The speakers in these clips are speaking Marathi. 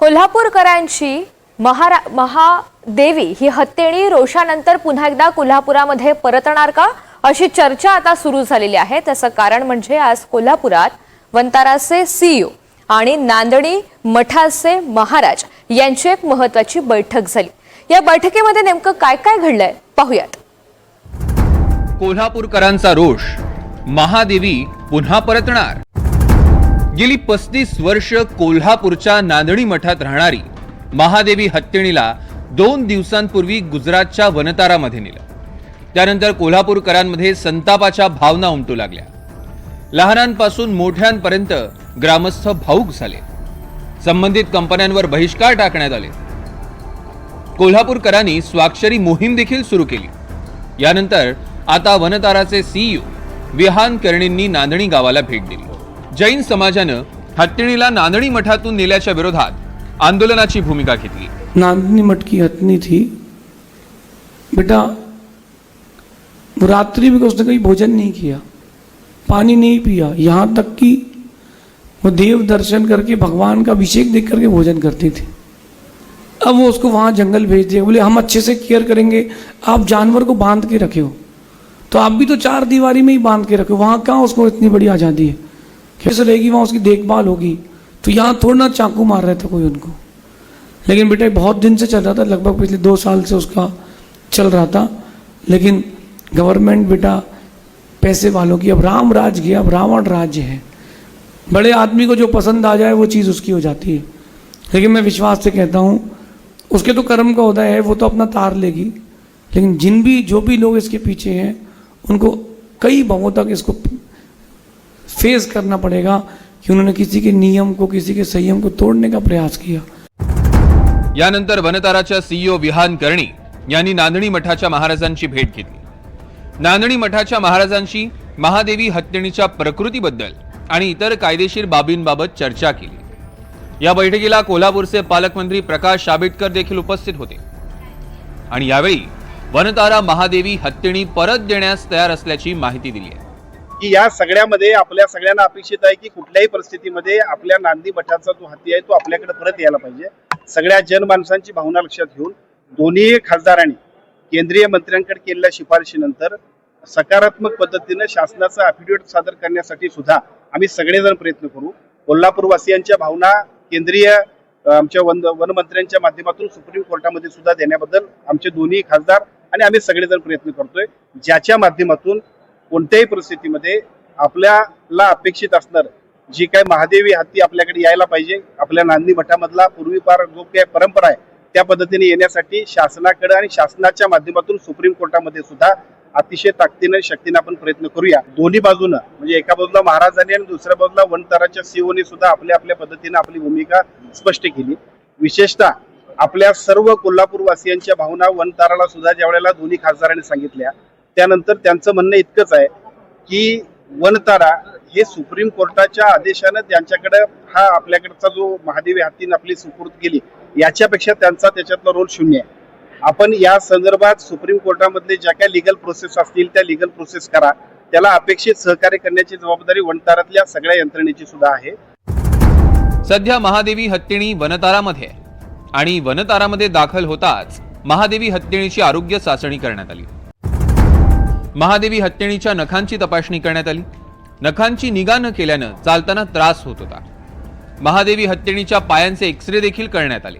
कोल्हापूरकरांची महारा महादेवी ही हत्येणी रोषानंतर पुन्हा एकदा कोल्हापुरामध्ये परतणार का? अशी चर्चा आता सुरू झालेली आहे. त्याचं कारण म्हणजे आज कोल्हापुरात वंताराचे सीईओ आणि नांदणी मठाचे महाराज यांची एक महत्वाची बैठक झाली. या बैठकीमध्ये नेमकं काय काय घडलंय? पाहूयात. कोल्हापूरकरांचा रोष. महादेवी पुन्हा परतणार. गेली पस्तीस वर्ष कोल्हापूरच्या नांदणी मठात राहणारी महादेवी हत्तीणीला दोन दिवसांपूर्वी गुजरातच्या वनतारामध्ये नेलं. त्यानंतर कोल्हापूरकरांमध्ये संतापाच्या भावना उमटू लागल्या. लहानांपासून मोठ्यांपर्यंत ग्रामस्थ भाऊक झाले. संबंधित कंपन्यांवर बहिष्कार टाकण्यात आले. कोल्हापूरकरांनी स्वाक्षरी मोहीम देखील सुरू केली. यानंतर आता वनताराचे सीईओ विहान कर्णींनी नांदणी गावाला भेट दिली. जैन समाजानं हत्तीणीला नांदणी मठातून नेल्याच्या विरोधात आंदोलनाची भूमिका घेतली. नांदनी मठ की हथनी थी. बेटा रात्रि में उसने कहीं भोजन नहीं किया पानी नहीं पिया यहाँ तक कि वो देव दर्शन करके भगवान का अभिषेक देख करके भोजन करती थी। अब वो उसको वहाँ जंगल भेज दिया बोले हम अच्छे से केयर करेंगे आप जानवर को बांध के रखे हो तो आप भी तो चार दीवारी में ही बांध के रखे हो वहाँ कहाँ उसको इतनी बड़ी आज़ादी है? कैसे रहेगी, वहाँ उसकी देखभाल होगी। तो यहाँ थोड़ा ना चाकू मार रहे थे कोई उनको। लेकिन बेटा, बहुत दिन से चल रहा था, लगभग पिछले दो साल से उसका चल रहा था। लेकिन गवर्नमेंट बेटा, पैसे वालों की, अब राम राज गया अब रावण राज्य है। बड़े आदमी को जो पसंद आ जाए, वो चीज़ उसकी हो जाती है। लेकिन मैं विश्वास से कहता हूँ, उसके तो कर्म का उदय है, वो तो अपना तार लेगी। लेकिन जिन भी, जो भी लोग इसके पीछे हैं, उनको कई भावों तक इसको फेस करना पड़ेगा कि उन्होंने किसी के नियम को किसी के संयम को तोड़ने का प्रयास किया। यानंतर वनताराच्या सीईओ विहान कर्णी यांनी नांदणी मठाच्या महाराजांची भेट घेतली. नांदणी मठाच्या महाराजांशी महादेवी हत्येणीच्या प्रकृतीबद्दल आणि इतर कायदेशीर बाबींबाबत चर्चा केली. या बैठकीला कोल्हापूरचे पालकमंत्री प्रकाश आंबेडकर देखील उपस्थित होते. आणि यावेळी वनतारा महादेवी हत्तीणी परत देण्यास तयार असल्याची माहिती दिली आहे. की या सगळ्यामध्ये आपल्या सगळ्यांना अपेक्षित आहे की कुठल्याही परिस्थितीमध्ये आपल्या नांदी मठाचा जो हत्ती आहे तो आपल्याकडे परत यायला पाहिजे. सगळ्या जनमानसांची भावना लक्षात घेऊन दोन्ही खासदारांनी केंद्रीय मंत्र्यांकडे केलेल्या शिफारशीनंतर सकारात्मक पद्धतीनं शासनाचं अफिडेविट सादर करण्यासाठी सुद्धा आम्ही सगळेजण प्रयत्न करू. कोल्हापूरवासियांच्या भावना केंद्रीय आमच्या वन वनमंत्र्यांच्या माध्यमातून सुप्रीम कोर्टामध्ये सुद्धा देण्याबद्दल आमचे दोन्ही खासदार आणि आम्ही सगळेजण प्रयत्न करतोय. ज्याच्या माध्यमातून कोणत्याही परिस्थितीमध्ये आपल्याला अपेक्षित असणार जी काय महादेवी हत्ती आपल्याकडे यायला पाहिजे आपल्या नांदी मठामधला पूर्वीपार जो काही परंपरा आहे त्या पद्धतीने येण्यासाठी शासनाकडे आणि शासनाच्या माध्यमातून सुप्रीम कोर्टामध्ये सुद्धा अतिशय ताकदीने शक्तीने आपण प्रयत्न करूया. दोन्ही बाजूनं म्हणजे एका बाजूला महाराजांनी आणि दुसऱ्या बाजूला वनताराच्या सीओने सुद्धा आपल्या आपल्या पद्धतीने आपली भूमिका स्पष्ट केली. विशेषतः आपल्या सर्व कोल्हापूर वासियांच्या भावना वनताराला सुद्धा ज्या वेळेला दोन्ही खासदारांनी सांगितल्या त्यानंतर त्यांचं म्हणणं इतकंच आहे की वनतारा हे सुप्रीम कोर्टाच्या आदेशानं त्यांच्याकडे हा आपल्याकडचा जो महादेवी हत्तीनं आपली सुपूर्द केली याच्यापेक्षा त्यांचा त्याच्यातला रोल शून्य आहे. आपण या संदर्भात सुप्रीम कोर्टामधले ज्या काही लिगल प्रोसेस असतील त्या लिगल प्रोसेस करा. त्याला अपेक्षित सहकार्य करण्याची जबाबदारी वनतारातल्या सगळ्या यंत्रणेची सुद्धा आहे. सध्या महादेवी हत्तीणी वनतारामध्ये आहे. आणि वनतारामध्ये दाखल होताच महादेवी हत्तीणीची आरोग्य चाचणी करण्यात आली. महादेवी हत्तीणीच्या नखांची तपासणी करण्यात आली. नखांची निगा न केल्यानं चालताना त्रास होत होता. महादेवी हत्तीणीच्या पायांचे एक्सरे देखील करण्यात आले.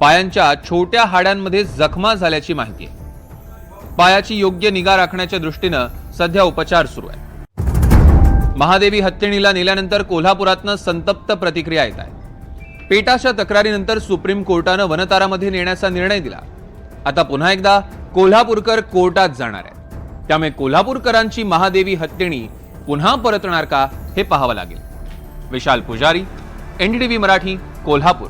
पायांच्या छोट्या हाड्यांमध्ये जखमा झाल्याची माहिती आहे. पायाची योग्य निगा राखण्याच्या दृष्टीनं सध्या उपचार सुरू आहे महादेवी हत्तीणीला नेल्यानंतर कोल्हापुरातनं संतप्त प्रतिक्रिया येत आहे. पेटाच्या तक्रारीनंतर सुप्रीम कोर्टानं वनतारामध्ये नेण्याचा निर्णय दिला. आता पुन्हा एकदा कोल्हापूरकर कोर्टात जाणार आहे त्यामुळे कोल्हापूरकरांची महादेवी हत्तीणी पुन्हा परतणार का हे पाहावं लागेल. विशाल पुजारी एनडीटीव्ही मराठी कोल्हापूर.